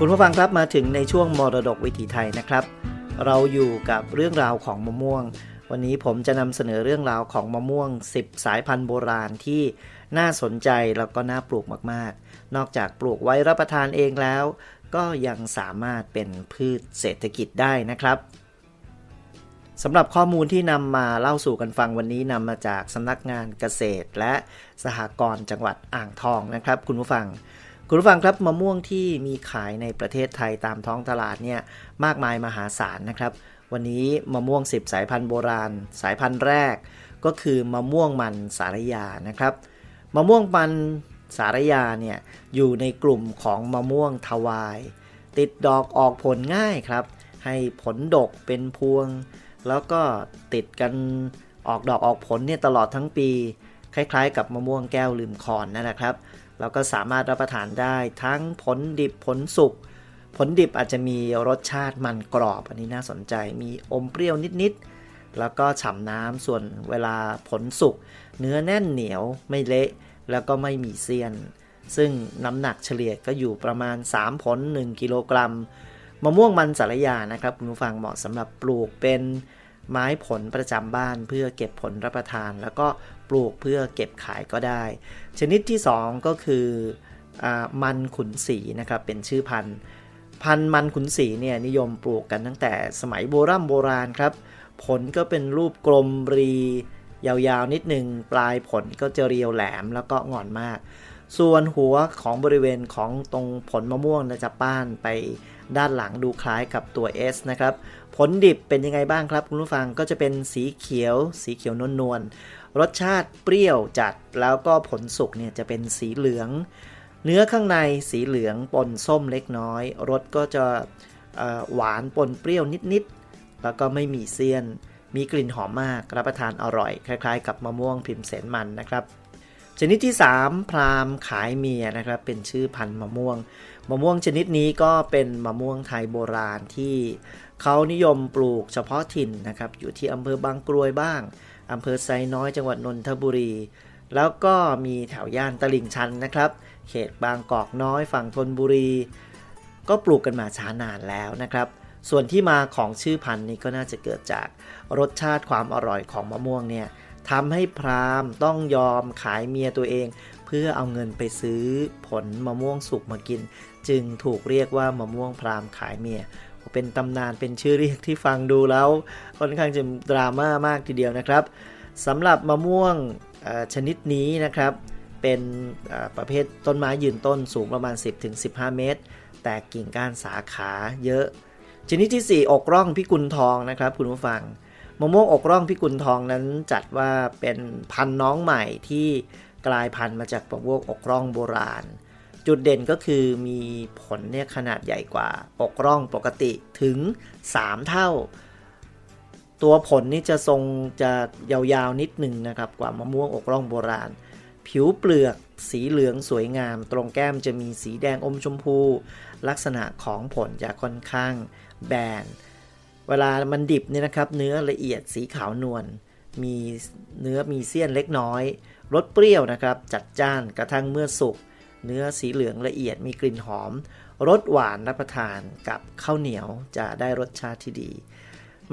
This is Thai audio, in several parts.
คุณผู้ฟังครับมาถึงในช่วงมรดกวิถีไทยนะครับ เราอยู่กับเรื่องราวของมะม่วง วันนี้ผมจะนำเสนอเรื่องราวของมะม่วง 10 สายพันธุ์โบราณที่น่าสนใจแล้วก็น่าปลูกมากๆ นอกจากปลูกไว้รับประทานเองแล้ว ก็ยังสามารถเป็นพืชเศรษฐกิจได้นะครับสำหรับข้อมูลที่นำมาเล่าสู่กันฟังวันนี้นำมาจากสำนักงานเกษตรและสหกรณ์จังหวัดอ่างทองนะครับ คุณผู้ฟัง คุณผู้ฟังครับมะม่วงที่มีขายในประเทศไทยตามท้องตลาดเนี่ยมากมายมหาศาลนะครับ วันนี้มะม่วง 10 สายพันธุ์โบราณ สายพันธุ์แรก ก็คือมะม่วงมันสารยานะครับมะม่วงมันสารยาเนี่ยอยู่ในกลุ่มของมะม่วงทวาย ติดดอกออกผลง่ายครับ ให้ผลดกเป็นพวง แล้วก็ติดกันออกดอกออกผลเนี่ยตลอดทั้งปี คล้ายๆ กับมะม่วงแก้วลืมคอนนั่นแหละครับแล้วก็สามารถรับประทานได้ทั้งผลดิบผลสุกผลดิบอาจจะมีรสชาติมันกรอบ อันนี้น่าสนใจมีอมเปรี้ยวนิดๆ แล้วก็ฉ่ำน้ำส่วนเวลาผลสุกเนื้อแน่นเหนียวไม่เละแล้วก็ไม่มีเสี้ยน ซึ่งน้ำหนักเฉลี่ยก็อยู่ประมาณ 3 ผล 1 กิโลกรัม มะม่วงมันสารยานะครับ คุณผู้ฟังเหมาะสำหรับปลูกเป็น ไม้ผลประจำบ้านเพื่อเก็บผลรับประทาน แล้วก็ปลูกเพื่อเก็บขายก็ได้ ชนิดที่ 2 ก็คืออมันขุนศรีนะครับเป็นชื่อพันธุ์ พันธุ์มันขุนศรีเนี่ยนิยมปลูกกันตั้งแต่สมัยโบราณโบราณครับ ผลก็เป็นรูปกลมรี ยาวๆนิดหนึ่งปลายผลก็จะเรียวแหลมแล้วก็งอนมาก ส่วนหัวของบริเวณของตรงผลมะม่วงนะจะป้านไป ด้านหลังดูคล้ายกับตัว S นะครับ ผลดิบเป็นยังไงบ้างครับ คุณผู้ฟังก็จะเป็นสีเขียว สีเขียวนวลนวลรสชาติเปรี้ยวจัดแล้วก็ผลสุกเนี่ยจะเป็นสีเหลือง เนื้อข้างในสีเหลืองปนส้มเล็กน้อย รสก็จะหวานปนเปรี้ยวนิดๆ แล้วก็ไม่มีเสี้ยน มีกลิ่นหอมมาก รับประทานอร่อย คล้ายๆ กับมะม่วงพิมพ์เสนมันนะครับ ชนิดที่ 3 พรามขายเมียนะครับเป็นชื่อพันธุ์มะม่วง มะม่วงชนิดนี้ก็เป็นมะม่วงไทยโบราณที่เขานิยมปลูกเฉพาะถิ่นนะครับอยู่ที่อำเภอบางกรวยบ้างอำเภอไซน้อยจังหวัดนนทบุรี แล้วก็มีแถวย่านตลิ่งชันนะครับ เขตบางกอกน้อยฝั่งธนบุรี ก็ปลูกกันมาช้านานแล้วนะครับส่วนที่มาของชื่อพันธุ์นี้ก็น่าจะเกิดจากรสชาติความอร่อยของมะม่วงเนี่ย ทำให้พราหมณ์ต้องยอมขายเมียตัวเอง เพื่อเอาเงินไปซื้อผลมะม่วงสุกมากิน จึงถูกเรียกว่ามะม่วงพราหมณ์ขายเมียเป็นตำนานเป็นชื่อเรียกที่ฟังดูแล้วค่อนข้างจะดราม่ามากทีเดียวนะครับสำหรับมะม่วงชนิดนี้นะครับ เป็นประเภทต้นไม้ยืนต้นสูงประมาณ 10-15 เมตร แต่กิ่งก้านสาขาเยอะ ชนิดที่ 4 อกร่องพิกุลทองนะครับคุณผู้ฟัง มะม่วงอกร่องพิกุลทองนั้นจัดว่าเป็นพันน้องใหม่ที่กลายพันธุ์มาจากมะม่วงอกร่องโบราณ จุดเด่นก็คือมีผลเนี่ยขนาดใหญ่กว่า อกร่องปกติถึง 3 เท่า ตัวผลนี่จะทรงจะยาวๆนิดหนึ่งนะครับกว่ามะม่วงอกร่องโบราณ ผิวเปลือกสีเหลืองสวยงาม ตรงแก้มจะมีสีแดงอมชมพู ลักษณะของผลจะค่อนข้างแบน เวลามันดิบเนี่ยนะครับ เนื้อละเอียดสีขาวนวลมีเนื้อมีเสี้ยนเล็กน้อยรสเปรี้ยวนะครับ จัดจ้านกระทั่งเมื่อสุกเนื้อสีเหลืองละเอียดมีกลิ่นหอมรสหวานรับประทานกับข้าวเหนียวจะได้รสชาติที่ดี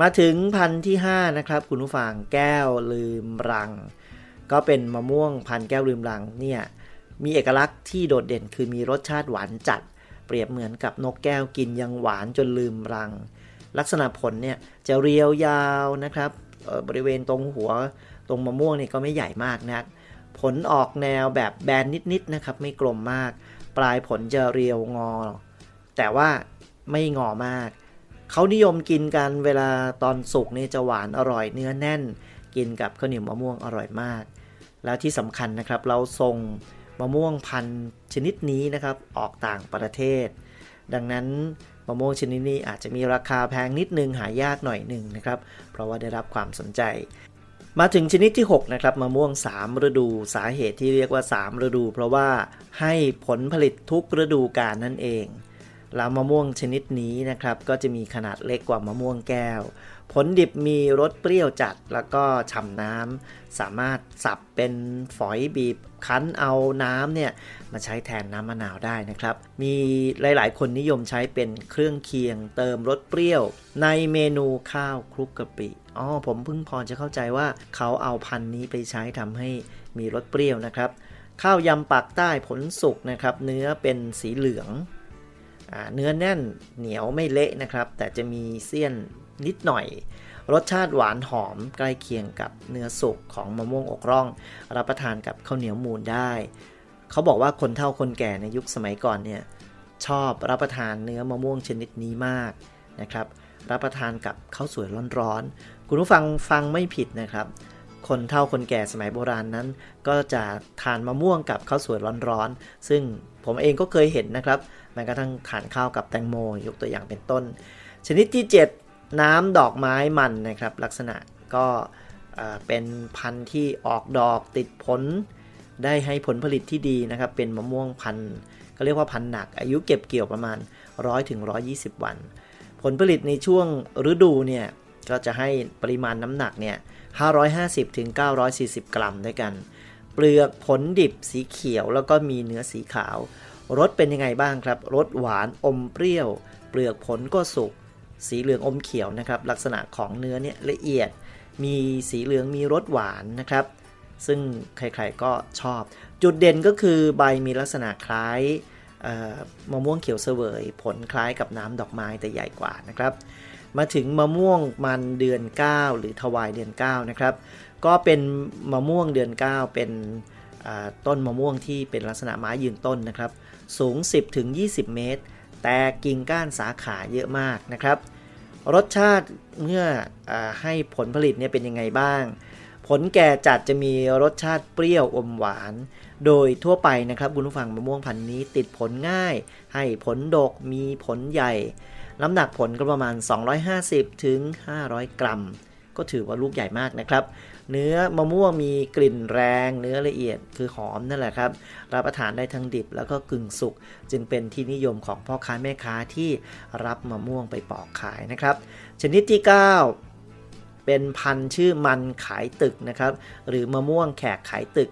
มาถึงพันธุ์ที่ 5 นะครับ คุณผู้ฟังแก้วลืมรัง ก็เป็นมะม่วงพันธุ์แก้วลืมรังเนี่ยมีเอกลักษณ์ที่โดดเด่นคือมีรสชาติหวานจัด เปรียบเหมือนกับนกแก้วกินยังหวานจนลืมรัง ลักษณะผลเนี่ยจะเรียวยาวนะครับบริเวณตรงหัวตรงมะม่วงเนี่ยก็ไม่ใหญ่มากนะผลออกแนวแบบแบนนิดๆนะครับ ไม่กลมมาก ปลายผลจะเรียวงอ แต่ว่าไม่งอมาก เขานิยมกินกันเวลาตอนสุกนี่จะหวานอร่อยเนื้อแน่น กินกับข้าวเหนียวมะม่วงอร่อยมาก แล้วที่สำคัญนะครับเราส่งมะม่วงพันธุ์ชนิดนี้นะครับออกต่างประเทศ ดังนั้น มะม่วงชนิดนี้อาจจะมีราคาแพงนิดนึงหายากหน่อยหนึ่งนะครับ เพราะว่าได้รับความสนใจ มาถึงชนิดที่ 6 นะครับมะม่วง 3 ฤดูสาเหตุที่เรียกว่า 3 ฤดู เพราะว่าให้ผลผลิตทุกฤดูกาลนั่นเองแล้วมะม่วงชนิดนี้นะครับก็จะมีขนาดเล็กกว่ามะม่วงแก้ว ผลดิบมีรสเปรี้ยวจัดแล้วก็ฉ่ำน้ำสามารถสับเป็นฝอยบีบคั้นเอาน้ำเนี่ยมาใช้แทนน้ำมะนาวได้นะครับ มีหลาย ๆ คนนิยมใช้เป็นเครื่องเคียง เติมรสเปรี้ยว ในเมนูข้าวคลุกกะปิอ๋อผมเพิ่งพอจะเข้าใจว่าเขาเอาพันธุ์นี้ไปใช้ทำให้มีรสเปรี้ยวนะครับ ข้าวยำปากใต้ผลสุกนะครับ เนื้อเป็นสีเหลืองอเนื้อแน่นเหนียวไม่เละนะครับ แต่จะมีเสี้ยน นิดหน่อย รสชาติหวานหอมใกล้เคียงกับเนื้อสุกของมะม่วงอกร่อง รับประทานกับข้าวเหนียวมูนได้ เขาบอกว่าคนเฒ่าคนแก่ในยุคสมัยก่อนเนี่ยชอบรับประทานเนื้อมะม่วงชนิดนี้มากนะครับ รับประทานกับข้าวสวยร้อนๆคุณผู้ฟังฟังไม่ผิดนะครับ คนเฒ่าคนแก่สมัยโบราณนั้น ก็จะทานมะม่วงกับข้าวสวยร้อนๆซึ่งผมเองก็เคยเห็นนะครับแม้กระทั่งทานข้าวกับแตงโมยกตัวอย่างเป็นต้น ชนิดที่ 7 น้ำดอกไม้มันนะครับ ลักษณะก็เป็นพันธุ์ที่ออกดอกติดผล ได้ให้ผลผลิตที่ดีนะครับ เป็นมะม่วงพันธุ์ก็เรียกว่าพันธุ์หนัก อายุเก็บเกี่ยวประมาณ 100ถึง120วัน ผลผลิตในช่วงฤดูเนี่ยก็จะให้ปริมาณน้ำหนักเนี่ย550ถึง940 กรัมด้วยกัน เปลือกผลดิบสีเขียวแล้วก็มีเนื้อสีขาว รสเป็นยังไงบ้างครับ รสหวานอมเปรี้ยว เปลือกผลก็สุก สีเหลืองอมเขียวนะครับ ลักษณะของเนื้อเนี่ยละเอียด มีสีเหลืองมีรสหวานนะครับ ซึ่งใครๆก็ชอบ จุดเด่นก็คือใบมีลักษณะคล้ายมะม่วงเขียวเสวย ผลคล้ายกับน้ำดอกไม้แต่ใหญ่กว่านะครับ มาถึงมะม่วงมันเดือน 9 หรือถวายเดือน9นะครับ ก็เป็นมะม่วงเดือน 9 เป็นต้นมะม่วงที่เป็นลักษณะไม้ยืนต้นนะครับ สูง 10ถึง20 เมตร แต่กิ่งก้านสาขาเยอะมากนะครับ รสชาติเมื่ออให้ผลผลิตเนี่ยเป็นยังไงบ้าง ผลแก่จัดจะมีรสชาติเปรี้ยวอมหวาน โดยทั่วไปนะครับคุณผู้ฟังมะม่วงพันธุ์นี้ติดผลง่าย ให้ผลดกมีผลใหญ่น้ำหนักผลก็ประมาณ 250 ถึง 500 กรัม ก็ถือว่าลูกใหญ่มากนะครับ เนื้อมะม่วงมีกลิ่นแรง เนื้อละเอียดคือหอมนั่นแหละครับ รับประทานได้ทั้งดิบแล้วก็กึ่งสุก จึงเป็นที่นิยมของพ่อค้าแม่ค้าที่รับมะม่วงไปปอกขายนะครับ ชนิดที่ 9 เป็นพันธุ์ชื่อมันขายตึกนะครับ หรือมะม่วงแขกขายตึก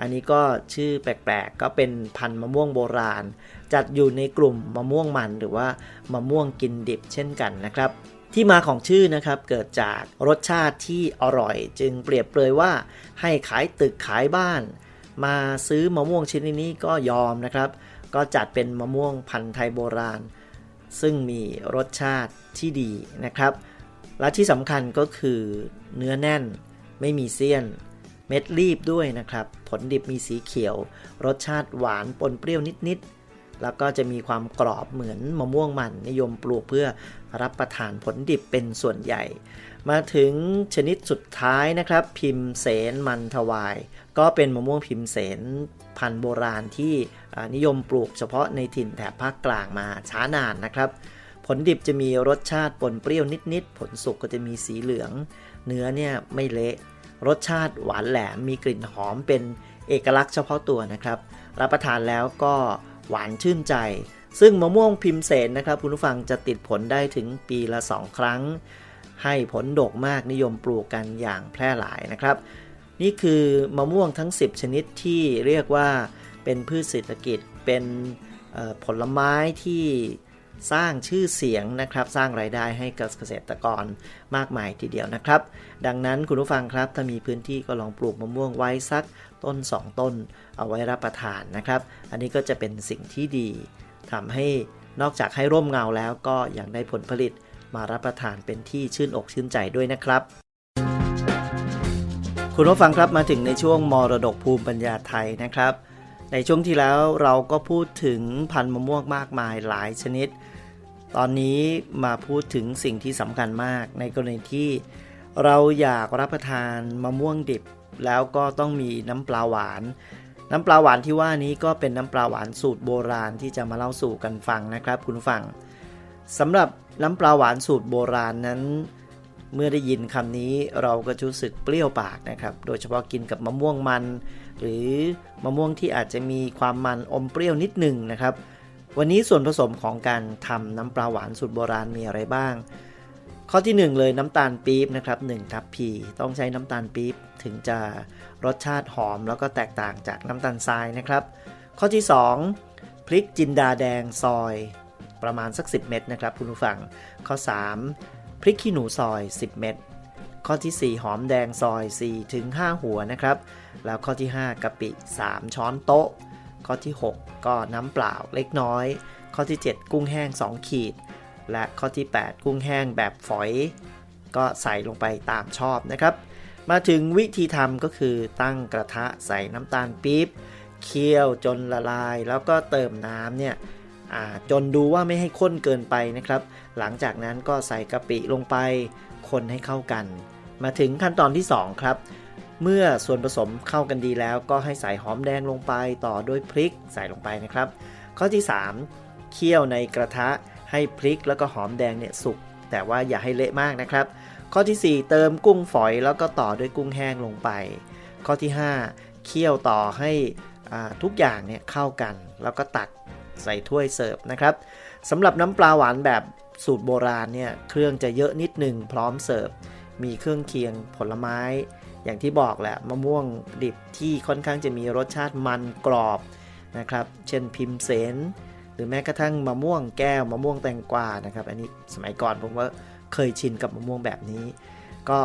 อันนี้ก็ชื่อแปลกๆ ก็เป็นพันธุ์มะม่วงโบราณ จัดอยู่ในกลุ่มมะม่วงมันหรือว่ามะม่วงกินดิบเช่นกันนะครับ ที่มาของชื่อนะครับเกิดจากรสชาติที่อร่อย จึงเปรียบเปรยว่าให้ขายตึกขายบ้าน มาซื้อมะม่วงชนิดนี้ก็ยอมนะครับ ก็จัดเป็นมะม่วงพันธุ์ไทยโบราณ ซึ่งมีรสชาติที่ดีนะครับ และที่สำคัญก็คือเนื้อแน่นไม่มีเสี้ยน เม็ดรีบด้วยนะครับ ผลดิบมีสีเขียว รสชาติหวานปนเปรี้ยวนิดๆ แล้วก็จะมีความกรอบเหมือนมะม่วงมันนิยมปลูกเพื่อรับประทานผลดิบเป็นส่วนใหญ่ มาถึงชนิดสุดท้ายนะครับ พิมเสนมันถวาย ก็เป็นมะม่วงพิมเสนพันธุ์โบราณที่นิยมปลูกเฉพาะในถิ่นแถบภาคกลางมาช้านานนะครับ ผลดิบจะมีรสชาติปนเปรี้ยวนิดๆ ผลสุกก็จะมีสีเหลือง เนื้อเนี่ยไม่เละ รสชาติหวานแหลมมีกลิ่นหอมเป็นเอกลักษณ์เฉพาะตัวนะครับ รับประทานแล้วก็ หวานชื่นใจ ซึ่งมะม่วงพิมเสนนะครับคุณผู้ฟังจะติดผลได้ถึงปีละ 2 ครั้ง ให้ผลดกมากนิยมปลูกกันอย่างแพร่หลายนะครับ นี่คือมะม่วงทั้ง 10 ชนิดที่เรียกว่าเป็นพืชเศรษฐกิจเป็นผลไม้ที่ สร้างชื่อเสียงนะครับ สร้างรายได้ให้กับเกษตรกรมากมายทีเดียวนะครับ ดังนั้นคุณผู้ฟังครับ ถ้ามีพื้นที่ก็ลองปลูกมะม่วงไว้สักต้น 2 ต้น เอาไว้รับประทานนะครับ อันนี้ก็จะเป็นสิ่งที่ดีทำให้นอกจากให้ร่มเงาแล้วก็ยังได้ผลผลิตมารับประทานเป็นที่ชื่นอกชื่นใจด้วยนะครับคุณผู้ฟังครับมาถึงในช่วงมรดกภูมิปัญญาไทยนะครับ ในช่วงที่แล้วเราก็พูดถึงพันธุ์มะม่วงมากมายหลายชนิด ตอนนี้มาพูดถึงสิ่งที่สำคัญมาก ในกรณีที่เราอยากรับประทานมะม่วงดิบ แล้วก็ต้องมีน้ำปลาหวาน น้ำปลาหวานที่ว่านี้ก็เป็นน้ำปลาหวานสูตรโบราณที่จะมาเล่าสู่กันฟังนะครับ คุณฟังสำหรับน้ำปลาหวานสูตรโบราณนั้น เมื่อได้ยินคำนี้เราก็รู้สึกเปรี้ยวปากนะครับ โดยเฉพาะกินกับมะม่วงมัน หรือมะม่วงที่อาจจะมีความมันอมเปรี้ยวนิดหนึ่งนะครับ วันนี้ส่วนผสมของการทำน้ำปลาหวานสูตรโบราณมีอะไรบ้าง ข้อที่ 1 เลยน้ำตาลปี๊บนะครับ1ทัพพีต้องใช้น้ำตาลปี๊บถึงจะรสชาติหอมแล้วก็แตกต่างจากน้ำตาลทรายนะครับ ข้อที่ 2 พริกจินดาแดงซอยประมาณสัก 10 เม็ดนะครับคุณผู้ฟัง ข้อ 3 ริกขี้หนูซอย 10 เม็ดข้อที่ 4 หอมแดงซอย 4 ถึง 5 หัวนะครับ แล้วข้อที่ 5กะปิ 3 ช้อนโต๊ะ ข้อที่ 6 ก็น้ำเปล่าเล็กน้อย ข้อที่ 7 กุ้งแห้ง 2 ขีด และข้อที่ 8 กุ้งแห้งแบบฝอย ก็ใส่ลงไปตามชอบนะครับ มาถึงวิธีทำก็คือตั้งกระทะใส่น้ำตาลปี๊บเคี่ยวจนละลาย แล้วก็เติมน้ำเนี่ย จนดูว่าไม่ให้ข้นเกินไปนะครับ หลังจากนั้นก็ใส่กะปิลงไป คนให้เข้ากัน มาถึงขั้นตอนที่ 2 ครับ เมื่อส่วนผสมเข้ากันดีแล้ว ก็ให้ใส่หอมแดงลงไปต่อด้วยพริกใส่ลงไปนะครับ ข้อที่ 3 เคี่ยวในกระทะให้พริกแล้วก็หอมแดงเนี่ยสุก แต่ว่าอย่าให้เละมากนะครับ ข้อที่ 4 เติมกุ้งฝอยแล้วก็ต่อด้วยกุ้งแห้งลงไป ข้อที่ 5 เคี่ยวต่อให้ทุกอย่างเนี่ยเข้ากันแล้วก็ตัก ใส่ถ้วยเสิร์ฟนะครับสำหรับน้ำปลาหวานแบบสูตรโบราณเนี่ยเครื่องจะเยอะนิดหนึ่งพร้อมเสิร์ฟมีเครื่องเคียงผลไม้ อย่างที่บอกแหละมะม่วงดิบที่ค่อนข้างจะมีรสชาติมันกรอบนะครับ เช่นพิมเสนหรือแม้กระทั่งมะม่วงแก้วมะม่วงแตงกวานะครับ อันนี้สมัยก่อนผมว่าเคยชินกับมะม่วงแบบนี้ ก็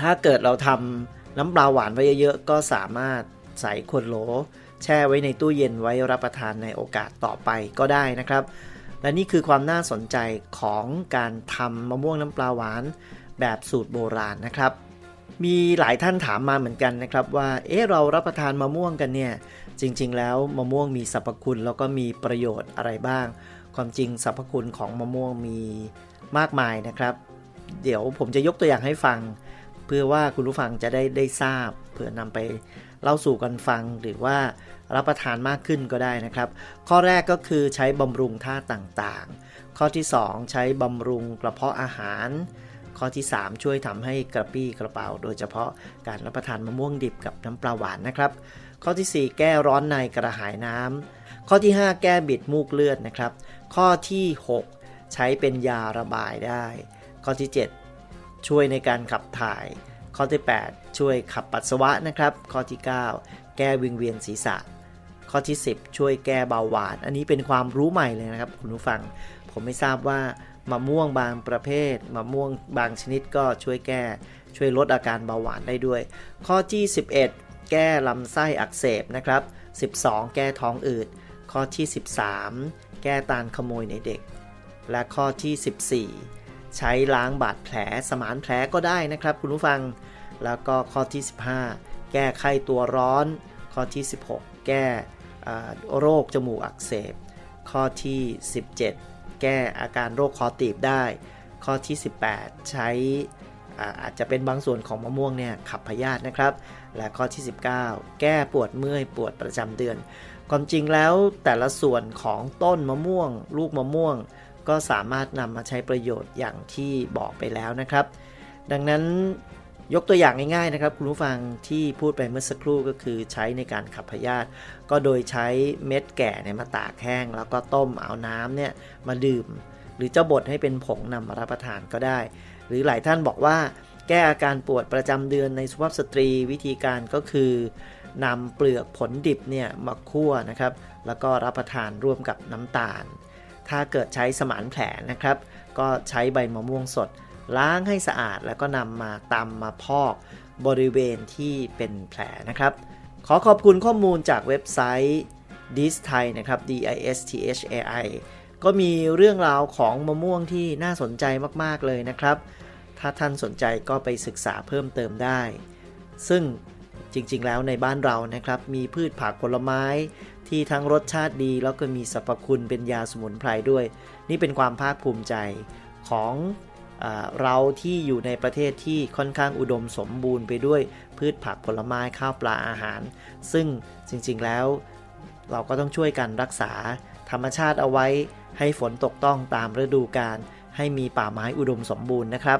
ถ้าเกิดเราทำน้ำปลาหวานไว้เยอะๆก็สามารถใส่ขวดโหล แช่ไว้ในตู้เย็นไว้รับประทานในโอกาสต่อไปก็ได้นะครับ และนี่คือความน่าสนใจของการทำมะม่วงน้ำปลาหวาน แบบสูตรโบราณนะครับ มีหลายท่านถามมาเหมือนกันนะครับว่า เอ๊ะเรารับประทานมะม่วงกันเนี่ยจริง ๆ แล้วมะม่วงมีสรรพคุณแล้วก็มีประโยชน์อะไรบ้าง ความจริงสรรพคุณของมะม่วงมีมากมายนะครับ เดี๋ยวผมจะยกตัวอย่างให้ฟัง เพื่อว่าคุณผู้ฟังจะได้ได้ทราบเพื่อนำไป เล่าสู่กันฟังหรือว่ารับประทานมากขึ้นก็ได้นะครับ ข้อแรกก็คือใช้บำรุงธาตุต่างๆ ข้อที่ 2 ใช้บำรุงกระเพาะอาหาร ข้อที่ 3 ช่วยทำให้กระปี้กระเป๋า โดยเฉพาะการรับประทานมะม่วงดิบกับน้ำปลาหวานนะครับ ข้อที่ 4 แก้ร้อนในกระหายน้ำข้อที่ 5 แก้บิดมูกเลือดนะครับ ข้อที่ 6 ใช้เป็นยาระบายได้ ข้อที่ 7 ช่วยในการขับถ่าย ข้อที่ 8 ช่วยขับปัสสาวะนะครับ ข้อที่ 9 แก้วิงเวียนศีรษะ ข้อที่ 10 ช่วยแก้เบาหวาน อันนี้เป็นความรู้ใหม่เลยนะครับ คุณผู้ฟัง ผมไม่ทราบว่ามะม่วงบางประเภทมะม่วงบางชนิดก็ช่วยแก้ช่วยลดอาการเบาหวานได้ด้วย ข้อที่ 11 แก้ลำไส้อักเสบนะครับ 12 แก้ท้องอืด ข้อที่ 13 แก้ตาลขโมยในเด็ก และข้อที่ 14 ใช้ล้างบาดแผลสมานแผลก็ได้นะครับคุณผู้ฟัง แล้วก็ข้อที่ 15 แก้ไข้ตัวร้อน ข้อที่ 16 แก้อ่โรคจมูกอักเสบ ข้อที่ 17 แก้อาการโรคคอตีบได้ ข้อที่ 18 ใช้อาอาจจะเป็นบางส่วนของมะม่วงเนี่ยขับพยาธินะครับ และข้อที่ 19 แก้ปวดเมื่อยปวดประจำเดือน ความจริงแล้วแต่ละส่วนของต้นมะม่วง ลูกมะม่วง ก็สามารถนำมาใช้ประโยชน์อย่างที่บอกไปแล้วนะครับ ดังนั้นยกตัวอย่างง่ายๆนะครับคุณผู้ฟังที่พูดไปเมื่อสักครู่ก็คือใช้ในการขับพยาธิก็โดยใช้เม็ดแก่เนี่ยมาตากแห้ง แล้วก็ต้มเอาน้ำเนี่ยมาดื่ม หรือเจะบดให้เป็นผงนำมารับประทานก็ได้ หรือหลายท่านบอกว่า แก้อาการปวดประจำเดือนในสุภาพสตรีวิธีการก็คือนำเปลือกผลดิบเนี่ยมาคั่วนะครับ แล้วก็รับประทานร่วมกับน้ำตาล ถ้าเกิดใช้สมานแผลนะครับ ก็ใช้ใบมะม่วงสด ล้างให้สะอาดแล้วก็นำมาตำมาพอกบริเวณที่เป็นแผลนะครับ ขอขอบคุณข้อมูลจากเว็บไซต์ dis thai นะครับ d i s t h a i ก็มีเรื่องราวของมะม่วงที่น่าสนใจมาก ๆ เลยนะครับ ถ้าท่านสนใจก็ไปศึกษาเพิ่มเติมได้ ซึ่งจริง ๆ แล้วในบ้านเรานะครับ มีพืชผักผลไม้ ที่ทั้งรสชาติดีแล้วก็มีสรรพคุณเป็นยาสมุนไพรด้วย นี่เป็นความภาคภูมิใจของอเราที่อยู่ในประเทศที่ค่อนข้างอุดมสมบูรณ์ไปด้วยพืชผักผลไม้ข้าวปลาอาหาร ซึ่งจริงๆแล้วเราก็ต้องช่วยกันรักษาธรรมชาติเอาไว้ให้ฝนตกต้องตามฤดูกาลให้มีป่าไม้อุดมสมบูรณ์นะครับ